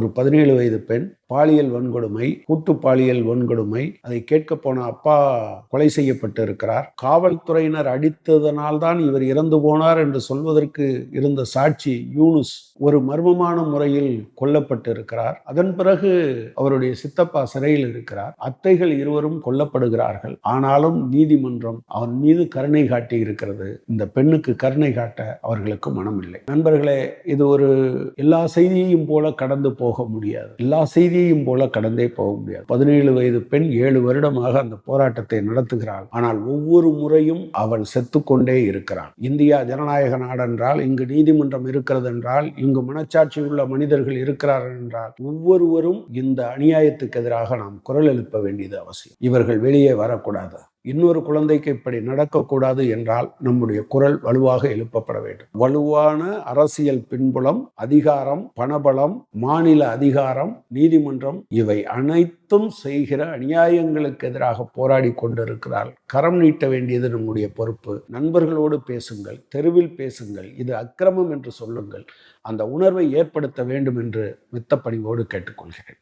ஒரு பதினேழு வயது பெண் பாலியல் வன்கொடுமை கூட்டு பாலியல் வன்கொடுமை அதை கேட்க போன அப்பா கொலை செய்யப்பட்டு இருக்கிறார் காவல்துறையினர் அடித்ததனால் தான் இவர் இறந்து போனார் என்று சொல்வதற்கு இருந்த சாட்சி யூனுஸ் ஒரு மர்மமான முறையில் கொல்லப்பட்டு இருக்கிறார் அதன் பிறகு அவருடைய சித்தப்பா சிறையில் இருக்கிறார். அத்தைகள் இருவரும் கொல்லப்படுகிறார்கள். ஆனாலும் நீதிமன்றம் அவன் மீது கருணை காட்டி இருக்கிறது இந்த பெண்ணுக்கு கருணை காட்ட அவர்களுக்கு மனமில்லை. நண்பர்களே இது ஒரு எல்லா செய்தியையும் போல கடந்து போக முடியாது. எல்லா செய்தியும் செய்தியையும் போல கடந்தே போக முடியாது. பதினேழு வயது பெண் ஏழு வருடமாக அந்த போராட்டத்தை நடத்துகிறாள். ஆனால் ஒவ்வொரு முறையும் அவள் செத்துக்கொண்டே இருக்கிறாள் இந்தியா ஜனநாயக நாடென்றால் இங்கு நீதிமன்றம் இருக்கிறது என்றால் இங்கு மனச்சாட்சி உள்ள மனிதர்கள் இருக்கிறார்கள் என்றால் ஒவ்வொருவரும் இந்த அநியாயத்துக்கு எதிராக நாம் குரல் எழுப்ப வேண்டியது அவசியம். இவர்கள் வெளியே வரக்கூடாது. இன்னொரு குழந்தைக்கு இப்படி நடக்கக்கூடாது என்றால் நம்முடைய குரல் வலுவாக எழுப்பப்பட வேண்டும். வலுவான அரசியல் பின்புலம் அதிகாரம் பணபலம் மாநில அதிகாரம் நீதிமன்றம் இவை அனைத்தும் செய்கிற அநியாயங்களுக்கு எதிராக போராடி கொண்டிருக்கிறார் கரம் நீட்ட வேண்டியது நம்முடைய பொறுப்பு. நண்பர்களோடு பேசுங்கள் தெருவில் பேசுங்கள் இது அக்கிரமம் என்று சொல்லுங்கள். அந்த உணர்வை ஏற்படுத்த வேண்டும் என்று மித்த பணிவோடு கேட்டுக்கொள்கிறேன்